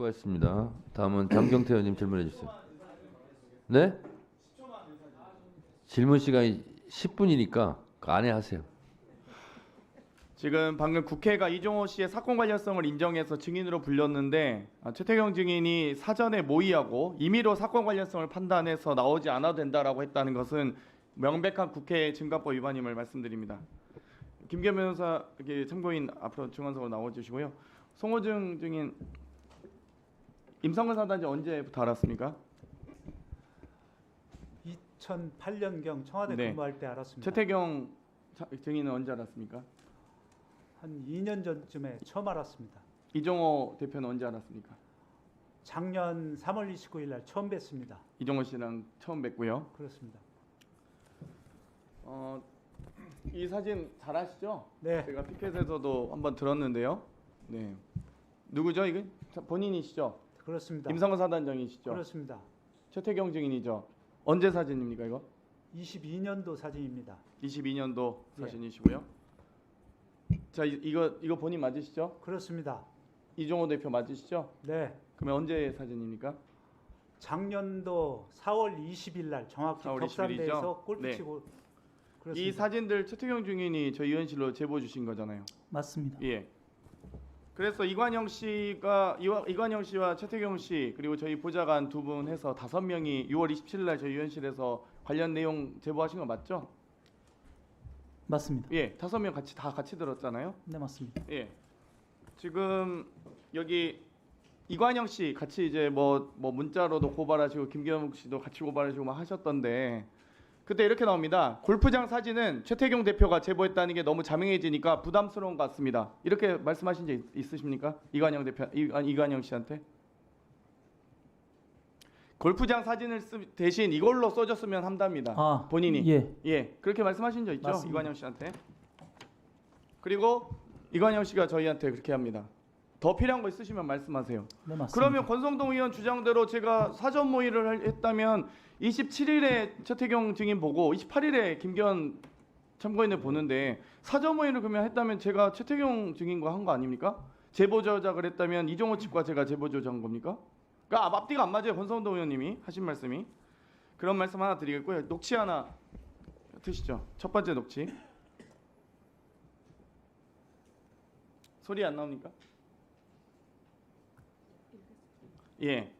수고하셨습니다. 다음은 장경태 의원님 질문해 주세요. 네? 질문 시간이 10분이니까 그 안에 하세요. 지금 방금 국회가 이종호 씨의 사건 관련성을 인정해서 증인으로 불렸는데 아, 최태경 증인이 사전에 모의하고 임의로 사건 관련성을 판단해서 나오지 않아도 된다라고 했다는 것은 명백한 국회 증거법 위반임을 말씀드립니다. 김기현 변호사 참고인 앞으로 증언석으로 나와 주시고요. 송호증 증인 임성근 사단지 언제부터 알았습니까? 2008년경 청와대 네. 근무할 때 알았습니다. 최태경 차- 증인은 언제 알았습니까? 한 2년 전쯤에 처음 알았습니다. 이종호 대표는 언제 알았습니까? 작년 3월 29일 날 처음 뵀습니다. 이종호 씨랑 처음 뵙고요. 그렇습니다. 어, 이 사진 잘 아시죠? 네, 제가 피켓에서도 한번 들었는데요. 네. 누구죠? 자, 본인이시죠? 그렇습니다. 임성근 사단장이시죠? 그렇습니다. 최태경 증인이죠? 언제 사진입니까 이거? 22년도 사진입니다. 22년도 예. 사진이시고요. 자 이, 이거 이거 본인 맞으시죠? 그렇습니다. 이종호 대표 맞으시죠? 네, 그러면 언제 사진입니까? 작년도 4월 20일 날 정확히 4월 20일 이죠? 격산대에서 골프 네. 치고 이 그렇습니다. 사진들 최태경 증인이 저희 의원실로 제보 주신 거잖아요. 맞습니다. 예. 그래서 이관영 씨가 이관영 씨와 최태경 씨 그리고 저희 보좌관 두 분 해서 다섯 명이 6월 27일 날 저희 위원실에서 관련 내용 제보하신 거 맞죠? 맞습니다. 예, 다섯 명 같이 다 같이 들었잖아요. 네, 맞습니다. 예. 지금 여기 이관영 씨 같이 이제 뭐 뭐 문자로도 고발하시고 김경욱 씨도 같이 고발하시고 막 하셨던데 그때 이렇게 나옵니다. 골프장 사진은 최태경 대표가 제보했다는 게 너무 자명해지니까 부담스러운 것 같습니다. 이렇게 말씀하신 적 있- 있으십니까? 이관영 대표 이, 아니, 이관영 씨한테 골프장 사진을 쓰, 대신 이걸로 써줬으면 한답니다. 아, 본인이 예, 예, 그렇게 말씀하신 적 있죠? 맞습니다. 이관영 씨한테. 그리고 이관영 씨가 저희한테 그렇게 합니다. 더 필요한 거 있으시면 말씀하세요. 네, 맞습니다. 그러면 권성동 의원 주장대로 제가 사전 모의를 할- 했다면 27일에 최태경 증인 보고 28일에 김기현 참고인을 보는데 사전 모의를 그러면 했다면 제가 최태경 증인과 한 거 아닙니까? 제보 조작을 했다면 이종호 측과 제가 제보 조작한 겁니까? 그러니까 앞뒤가 안 맞아요. 권성동 의원님이 하신 말씀이. 그런 말씀 하나 드리겠고요. 녹취 하나 드시죠. 첫 번째 녹취. 소리 안 나옵니까? 예.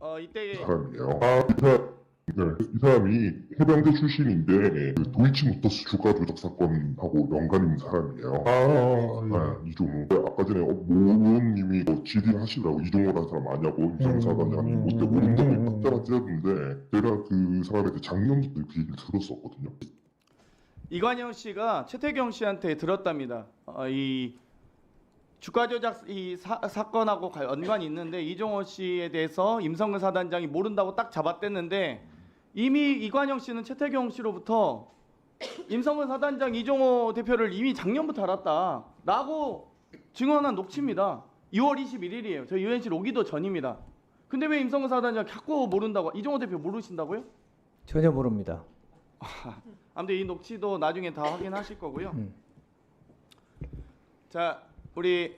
어 이때 사람이에요. 아, 이, 사람, 네, 이 사람이 해병대 출신인데 그 도이치모터스 주가 조작 사건하고 연관 있는 사람이에요. 아, 네, 이종호. 아까 전에 어, 모 의원님이 뭐 질의를 하시더라고 이종호라는 사람 아냐고 임상사관장이 못돼 모른다고 딱 따라뜨렸는데 제가 그 사람에 대해 작년부터 그 얘기를 들었었거든요. 이관영 씨가 최태경 씨한테 들었답니다. 어, 이 주가 조작 이 사, 사건하고 가- 연관이 있는데 이종호 씨에 대해서 임성근 사단장이 모른다고 딱 잡아댔는데 이미 이관영 씨는 최태경 씨로부터 임성근 사단장 이종호 대표를 이미 작년부터 알았다라고 증언한 녹취입니다. 6월 21일이에요. 저희 유엔실 오기도 전입니다. 근데 왜 임성근 사단장 자꾸 모른다고 이종호 대표 모르신다고요? 전혀 모릅니다. 아무튼 이 녹취도 나중에 다 확인하실 거고요. 음. 자, 우리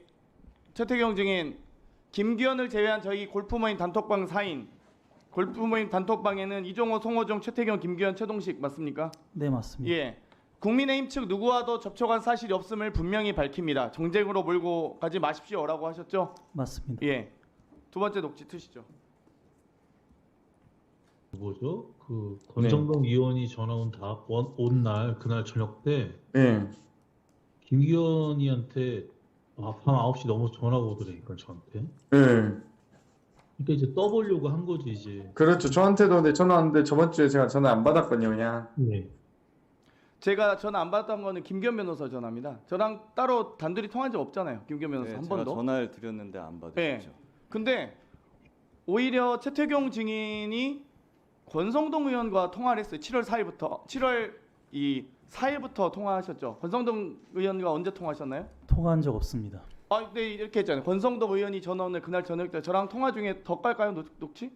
최태경 증인 김기현을 제외한 저희 골프 모임 단톡방 4인 골프 모임 단톡방에는 이종호, 송호정, 최태경, 김기현, 최동식 맞습니까? 네, 맞습니다. 예. 국민의힘 측 누구와도 접촉한 사실이 없음을 분명히 밝힙니다. 정쟁으로 몰고 가지 마십시오라고 하셨죠? 맞습니다. 예. 두 번째 녹취 트시죠. 뭐죠? 그 네. 권성동 의원이 전화 온다온날 그날 저녁 때 예. 김기현이한테 아, 밤 9시 넘어서 전화가 오더라니까 저한테. 예. 그러니까 이제 떠보려고 한 거지 이제. 그렇죠. 저한테도 근데 전화 왔는데 저번 주에 제가 전화 안 받았거든요, 그냥. 네. 제가 전화 안 받았던 거는 김기현 변호사 전화입니다. 저랑 따로 단둘이 통한 적 없잖아요. 김기현 변호사 네, 한 제가 번도. 전화를 드렸는데 안 네. 받으셨죠. 근데 오히려 최태경 증인이 권성동 의원과 통화를 했어요. 7월 4일부터 7월 이 4일부터 통화하셨죠. 권성동 의원과 언제 통화하셨나요? 통화한 적 없습니다. 아, 근데 이렇게 했잖아요. 권성동 의원이 전화 오늘 그날 저녁 때 저랑 통화 중에 더 깔까요? 녹- 녹취?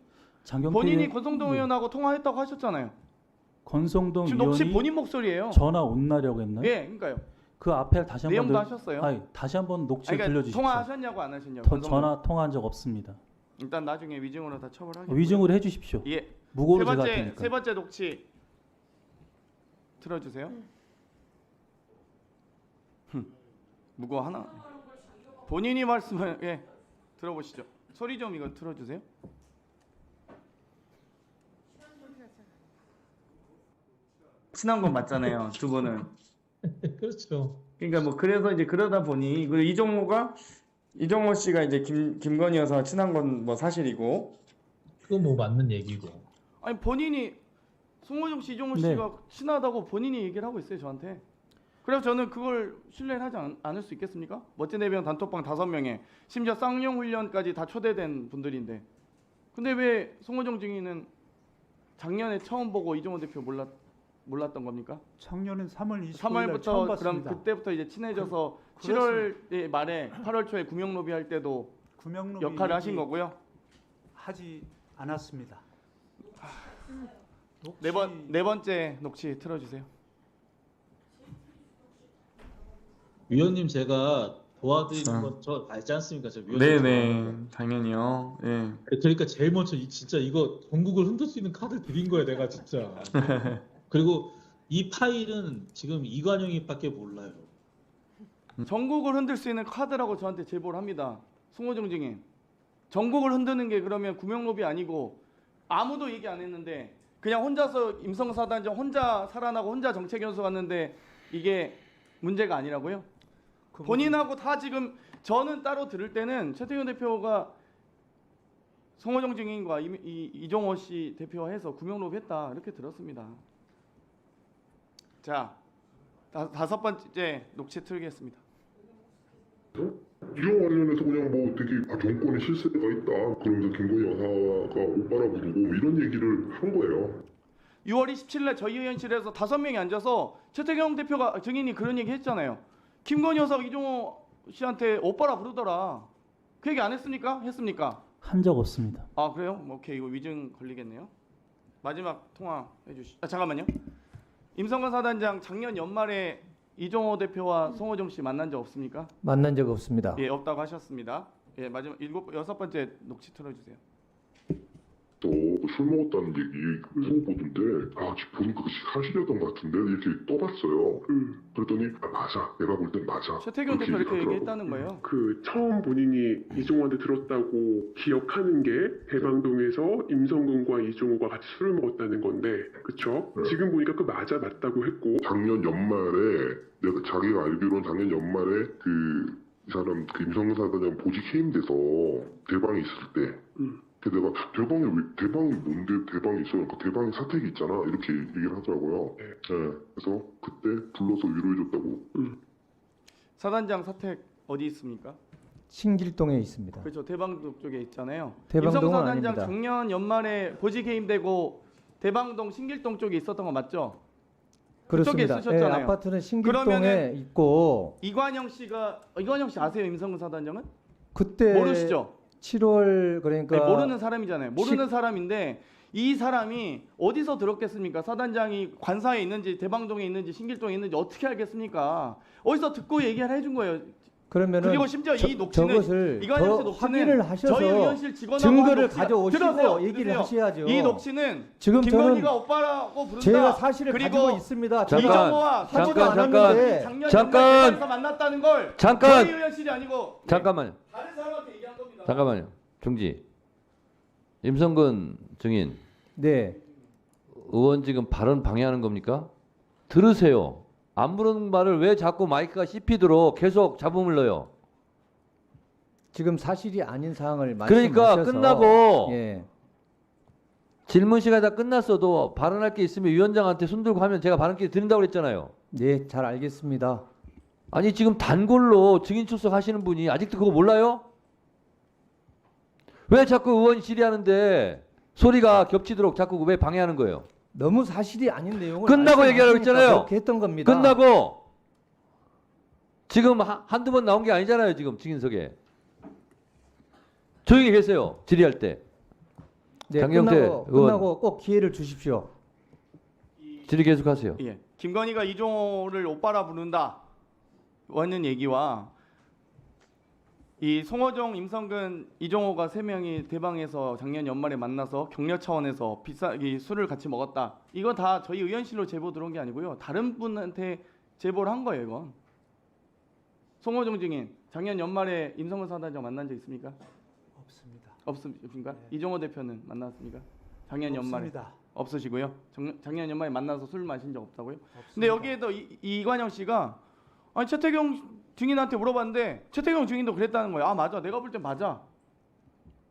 장경태 본인이 권성동 네. 의원하고 통화했다고 하셨잖아요. 권성동 지금 녹취 의원이 본인 목소리예요. 전화 온 날이라고 했나요? 예, 그러니까요. 그 앞에 다시 한번 내용도 늘- 하셨어요. 아니, 다시 한번 녹취 아니, 그러니까 들려주십시오. 통화하셨냐고 안 하셨냐고. 더- 권성동. 전화 통화한 적 없습니다. 일단 나중에 위증으로 다 처벌하겠고요. 위증으로 해주십시오. 예. 세 무고로 제가 할 번째 테니까. 세 번째 녹취 틀어주세요. 흠, 무고 하나. 본인이 말씀을 예 들어보시죠. 소리 좀 이거 틀어주세요. 친한 건 맞잖아요, 두 분은. 그렇죠. 그러니까 뭐 그래서 이제 그러다 보니 그 이종호가 이종호 씨가 이제 김 김건희 여사 친한 건 뭐 사실이고 그거 뭐 맞는 얘기고. 아니 본인이 송호정 씨, 이종호 네. 씨가 친하다고 본인이 얘기를 하고 있어요 저한테. 그래서 저는 그걸 신뢰를 하지 않, 않을 수 있겠습니까? 멋진 해병 단톡방 다섯 명에 심지어 쌍용 훈련까지 다 초대된 분들인데, 근데 왜 송호정 증인은 작년에 처음 보고 이종호 대표 몰랐 몰랐던 겁니까? 작년은 3월 29일 날 처음 3월부터 그럼 봤습니다. 그때부터 이제 친해져서 그- 7월 말에 8월 초에 구명 로비 할 때도 구명로비 역할을 하신 거고요. 하지 않았습니다. 네 번 네 번째 녹취 틀어주세요. 위원님 제가 도와드리는 아. 건저 알지 않습니까? 저 위원님. 당연히요. 예. 그러니까 제일 먼저 이- 진짜 이거 전국을 흔들 수 있는 카드 드린 거야 내가 진짜. 그리고 이 파일은 지금 이관영이밖에 몰라요. 전국을 흔들 수 있는 카드라고 저한테 제보를 합니다. 송호정 증인. 전국을 흔드는 게 그러면 구명로비 아니고 아무도 얘기 안 했는데 그냥 혼자서 임성사단장 혼자 살아나고 혼자 정책연수 갔는데 이게 문제가 아니라고요? 본인하고 다 지금 저는 따로 들을 때는 최태현 대표가 송호정 증인과 이, 이, 이종호 씨 대표와 해서 구명로비 했다 이렇게 들었습니다. 자 다, 다섯 번째 녹취 틀겠습니다. 이런 관련해서 그냥 뭐 되게 아, 정권에 실세가 있다. 그러면서 김건희 여사가 오빠라 부르고 뭐 이런 얘기를 한 거예요. 6월 27일에 저희 의원실에서 다섯 명이 앉아서 최태경 대표가 증인이 그런 얘기 했잖아요. 김건희 여사가 이종호 씨한테 오빠라 부르더라. 그 얘기 안 했습니까? 했습니까? 한 적 없습니다. 아 그래요? 뭐, 오케이 이거 위증 걸리겠네요. 마지막 통화 해주시. 아 잠깐만요. 임성근 사단장 작년 연말에 이종호 대표와 송호정 씨 만난 적 없습니까? 만난 적 없습니다. 예 없다고 하셨습니다. 예 마지막 일곱 여섯 번째 녹취 틀어 주세요. 또술 먹었다는 얘기 그거 보던데 아 지금 보니까 그게 사실이었던 것 같은데 이렇게 떠봤어요. 그랬더니 아, 맞아. 내가 볼 땐 맞아. 최태경 대표 이렇게. 얘기했다는 거예요. 그 처음 본인이 이종호한테 들었다고 기억하는 게 대방동에서 임성근과 이종호가 같이 술을 먹었다는 건데 그쵸? 네. 지금 보니까 그 맞아 맞다고 했고 작년 연말에 내가 자기가 알기로는 작년 연말에 그 이 사람 그 임성근 사단장 보직 해임돼서 대방에 있을 때 음. 그 내가 대방이 왜 대방이 뭔데 대방이 있어? 그러니까 대방에 사택이 있잖아 이렇게 얘기를 하더라고요. 네. 네. 그래서 그때 불러서 위로해줬다고. 사단장 사택 어디 있습니까? 신길동에 있습니다. 그렇죠 대방동 쪽에 있잖아요. 대방동은 임성근 사단장 아닙니다. 작년 연말에 보직 해임되고 대방동 신길동 쪽에 있었던 거 맞죠? 그쪽에 그렇습니다. 예, 아파트는 신길동에 그러면은- 있고 이관영 씨가 어, 이관영 씨 아세요 임성근 사단장은? 그때 모르시죠? 7월 그러니까 아니, 모르는 사람이잖아요. 모르는 사람인데 이 사람이 어디서 들었겠습니까? 사단장이 관사에 있는지 대방동에 있는지 신길동에 있는지 어떻게 알겠습니까? 어디서 듣고 얘기를 해준 거예요. 그러면은 그리고 심지어 저- 이 녹취는 저것을 이관영 씨더 녹취는 확인을 하셔서 저희 의원실 직원하고 증거를 녹취가- 가져오시고 들으세요, 얘기를 들으세요. 하셔야죠. 이 녹취는 지금 김건희가 오빠라고 부른다. 제가 사실을 그리고 가지고 있습니다. 잠깐, 이정호와 하지도 잠깐, 않았는데 작년 잠깐. 연말에서 만났다는 걸 잠깐! 저희 의원실이 아니고 네, 잠깐만 잠깐만요. 중지. 임성근 증인 네. 의원 지금 발언 방해하는 겁니까? 들으세요. 안 부르는 말을 왜 자꾸 마이크가 씹히도록 계속 잡음을 넣어요? 지금 사실이 아닌 사항을 그러니까 말씀하셔서 끝나고 예. 질문 시간이 다 끝났어도 발언할 게 있으면 위원장한테 손 들고 하면 제가 발언 기회 드린다고 그랬잖아요. 네, 잘 알겠습니다. 아니 지금 단골로 증인 출석하시는 분이 아직도 그거 몰라요? 왜 자꾸 의원이 질의하는데 소리가 겹치도록 자꾸 왜 방해하는 거예요? 너무 사실이 아닌 내용을 끝나고 얘기하라고 했잖아요. 그렇게 했던 겁니다. 끝나고 지금 하- 한두 번 나온 게 아니잖아요. 지금 증인석에 조용히 계세요. 질의할 때 네, 장경태 끝나고, 의원. 끝나고 꼭 기회를 주십시오. 질의 계속하세요. 예. 김건희가 이종호를 오빠라 부른다. 왔는 얘기와 이 송호정, 임성근, 이종호가 세 명이 대방에서 작년 연말에 만나서 격려 차원에서 비싸 이 술을 같이 먹었다. 이거 다 저희 의원실로 제보 들어온 게 아니고요. 다른 분한테 제보를 한 거예요, 이건. 송호정 증인 작년 연말에 임성근 사단장 만난 적 있습니까? 없습니다. 없습니까? 네. 이종호 대표는 만났습니까? 작년 연말에 없습니다. 없으시고요. 작- 작년 연말에 만나서 술 마신 적 없다고요? 없습니다. 근데 여기에도 이, 이관영 씨가 아니 최태경 증인한테 물어봤는데 최태경 증인도 그랬다는 거예요. 아 맞아, 내가 볼 땐 맞아.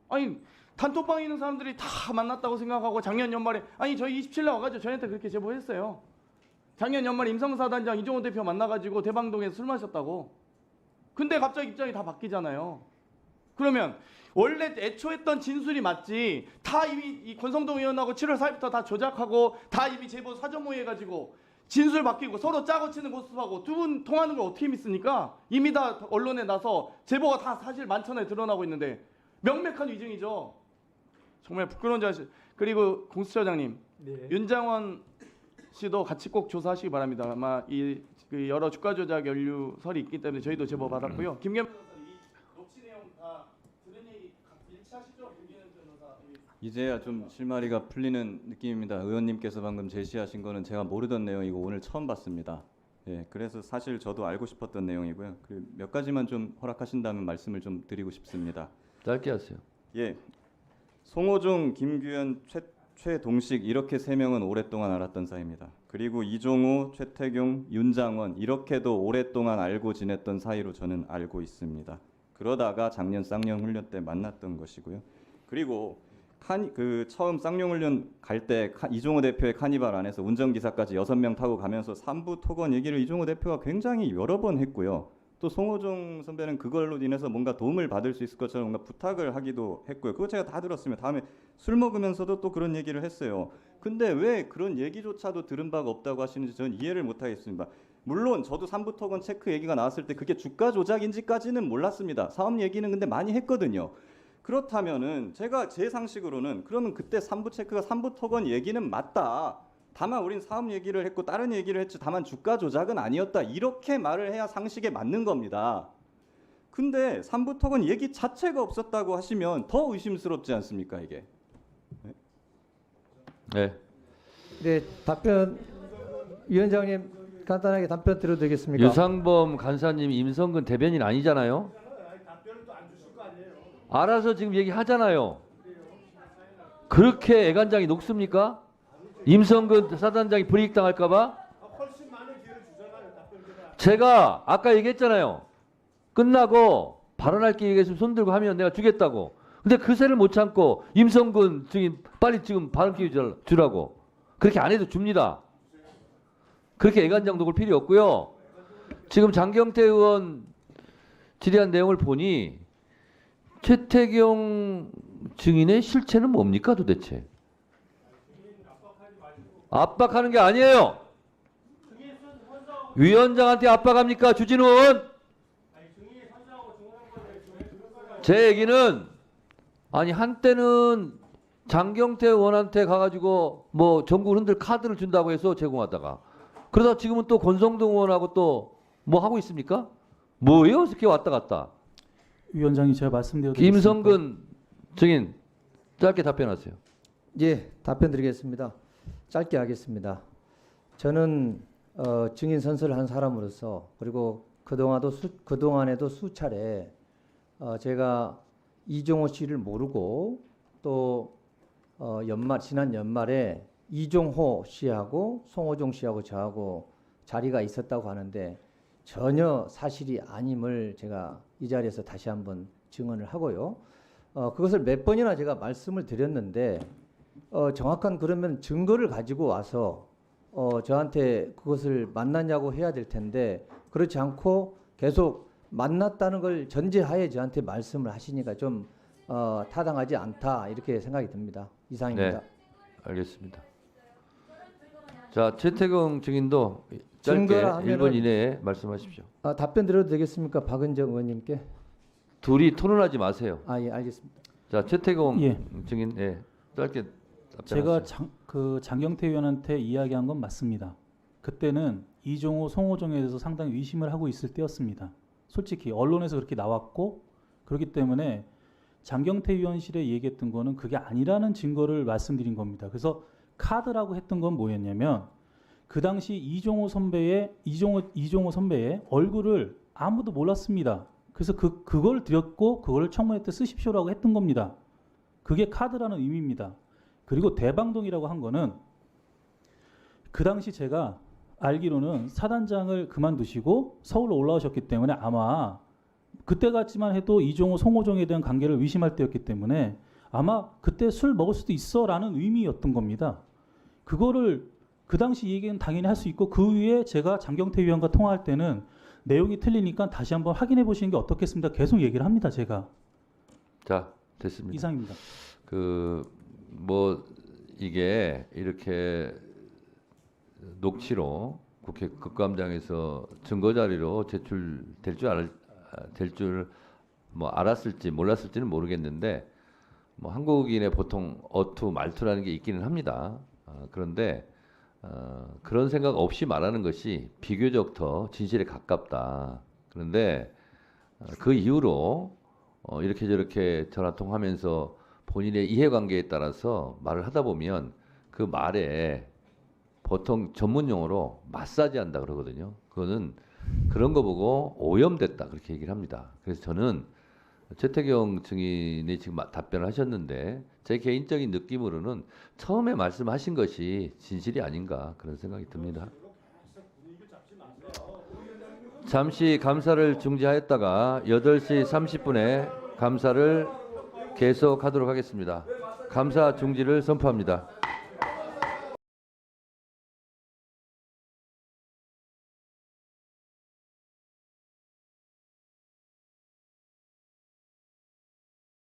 아니 단톡방에 있는 사람들이 다 만났다고 생각하고 작년 연말에 아니 저희 27일 와가지고 저희한테 그렇게 제보했어요. 작년 연말에 임성근 사단장 이종호 대표 만나가지고 대방동에서 술 마셨다고. 근데 갑자기 입장이 다 바뀌잖아요. 그러면 원래 애초 했던 진술이 맞지 다 이미 이 권성동 의원하고 7월 4일부터 다 조작하고 다 이미 제보 사전 모의해가지고 진술 바뀌고 서로 짜고 치는 모습하고 두 분 통하는 걸 어떻게 믿습니까? 이미 다 언론에 나서 제보가 다 사실 만천에 드러나고 있는데 명백한 위증이죠. 정말 부끄러운 자식. 그리고 공수처장님 네. 윤장원 씨도 같이 꼭 조사하시기 바랍니다. 아마 이그 여러 주가 조작 연루설이 있기 때문에 저희도 제보 받았고요. 김겸 변호사 이 녹취 내용 다 들은 얘기 일치하시죠? 김겸 변호사. 이제야 좀 실마리가 풀리는 느낌입니다. 의원님께서 방금 제시하신 거는 제가 모르던 내용이고 오늘 처음 봤습니다. 예, 그래서 사실 저도 알고 싶었던 내용이고요. 그몇 가지만 좀 허락하신다면 말씀을 좀 드리고 싶습니다. 짧게 하세요. 예, 송호종, 김규현, 최, 최동식 이렇게 세 명은 오랫동안 알았던 사이입니다. 그리고 이종우, 최태경, 윤장원 이렇게도 오랫동안 알고 지냈던 사이로 저는 알고 있습니다. 그러다가 작년 쌍용 훈련 때 만났던 것이고요. 그리고 칸, 그 처음 쌍용 훈련 갈 때 이종호 대표의 카니발 안에서 운전기사까지 여섯 명 타고 가면서 삼부 토건 얘기를 이종호 대표가 굉장히 여러 번 했고요. 또 송호종 선배는 그걸로 인해서 뭔가 도움을 받을 수 있을 것처럼 뭔가 부탁을 하기도 했고요. 그거 제가 다 들었습니다. 다음에 술 먹으면서도 또 그런 얘기를 했어요. 근데 왜 그런 얘기조차도 들은 바가 없다고 하시는지 저는 이해를 못 하겠습니다. 물론 저도 삼부 토건 체크 얘기가 나왔을 때 그게 주가 조작인지까지는 몰랐습니다. 사업 얘기는 근데 많이 했거든요. 그렇다면은 제가 제 상식으로는 그러면 그때 삼부 체크가 삼부 토건 얘기는 맞다. 다만 우린 사업 얘기를 했고 다른 얘기를 했지 다만 주가 조작은 아니었다. 이렇게 말을 해야 상식에 맞는 겁니다. 근데 삼부 토건 얘기 자체가 없었다고 하시면 더 의심스럽지 않습니까, 이게? 네. 네, 답변 위원장님 간단하게 답변 드려도 되겠습니까? 유상범 간사님 임성근 대변인 아니잖아요. 알아서 지금 얘기하잖아요. 그렇게 애간장이 녹습니까? 임성근 사단장이 불이익 당할까봐? 제가 아까 얘기했잖아요. 끝나고 발언할 게 얘기했으면 손 들고 하면 내가 주겠다고. 근데 그 새를 못 참고 임성근 증인 빨리 지금 발언 기회 줄- 주라고. 그렇게 안 해도 줍니다. 그렇게 애간장 녹을 필요 없고요. 지금 장경태 의원 질의한 내용을 보니 최태경 증인의 실체는 뭡니까 도대체? 압박하는 게 아니에요. 위원장한테 압박합니까 의원? 제 얘기는 아니 한때는 장경태 의원한테 가가지고 뭐 전국 흔들 카드를 준다고 해서 제공하다가 그러다 지금은 또 권성동 의원하고 또 뭐 하고 있습니까? 뭐예요? 이렇게 왔다 갔다. 위원장이 제가 말씀드려도 되겠습니까? 김성근 증인 짧게 답변하세요. 예, 답변 드리겠습니다. 짧게 하겠습니다. 저는 어, 증인 선서를 한 사람으로서 그리고 그동안도 수, 그동안에도 수차례 어, 제가 이종호 씨를 모르고 또 어, 연말 지난 연말에 이종호 씨하고 송호종 씨하고 저하고 자리가 있었다고 하는데 전혀 사실이 아님을 제가 이 자리에서 다시 한번 증언을 하고요. 어, 그것을 몇 번이나 제가 말씀을 드렸는데 어, 정확한 그러면 증거를 가지고 와서 어, 저한테 그것을 만났냐고 해야 될 텐데 그렇지 않고 계속 만났다는 걸 전제하에 저한테 말씀을 하시니까 좀 어, 타당하지 않다 이렇게 생각이 듭니다. 이상입니다. 네. 알겠습니다. 자 최태경 증인도 짧게 증거라 하면은- 1분 이내에 말씀하십시오. 아, 답변 드려도 되겠습니까, 박은정 의원님께? 둘이 토론하지 마세요. 아, 예, 알겠습니다. 자 최태경 예. 증인 예 짧게 답변하세요. 제가 장, 그 장경태 의원한테 이야기한 건 맞습니다. 그때는 이종호, 송호정에 대해서 상당히 의심을 하고 있을 때였습니다. 솔직히 언론에서 그렇게 나왔고 그렇기 때문에 장경태 위원실에 얘기했던 거는 그게 아니라는 증거를 말씀드린 겁니다. 그래서 카드라고 했던 건 뭐였냐면 그 당시 이종호 선배의 이종호 이종호 선배의 얼굴을 아무도 몰랐습니다. 그래서 그 그걸 드렸고 그걸 청문회 때 쓰십시오라고 했던 겁니다. 그게 카드라는 의미입니다. 그리고 대방동이라고 한 거는 그 당시 제가 알기로는 사단장을 그만두시고 서울로 올라오셨기 때문에 아마 그때 같지만 해도 이종호, 송호정에 대한 관계를 의심할 때였기 때문에 아마 그때 술 먹을 수도 있어라는 의미였던 겁니다. 그거를 그 당시 얘기는 당연히 할 수 있고 그 위에 제가 장경태 위원과 통화할 때는 내용이 틀리니까 다시 한번 확인해 보시는 게 어떻겠습니다. 계속 얘기를 합니다. 제가 자, 됐습니다. 이상입니다. 그 뭐 이게 이렇게 녹취로 국회 국감장에서 증거 자료로 제출될 줄 알, 될줄 뭐 알았을지 몰랐을지는 모르겠는데 뭐 한국인의 보통 어투 말투라는 게 있기는 합니다. 아, 그런데 어, 그런 생각 없이 말하는 것이 비교적 더 진실에 가깝다. 그런데 어, 그 이후로 어, 이렇게 저렇게 전화 통하면서 본인의 이해관계에 따라서 말을 하다 보면 그 말에 보통 전문 용어로 마사지 한다 그러거든요. 그거는 그런 거 보고 오염됐다 그렇게 얘기를 합니다. 그래서 저는 최태경 증인이 지금 마- 답변을 하셨는데 제 개인적인 느낌으로는 처음에 말씀하신 것이 진실이 아닌가 그런 생각이 듭니다. 잠시 감사를 중지하였다가 8시 30분에 감사를 계속하도록 하겠습니다. 감사 중지를 선포합니다.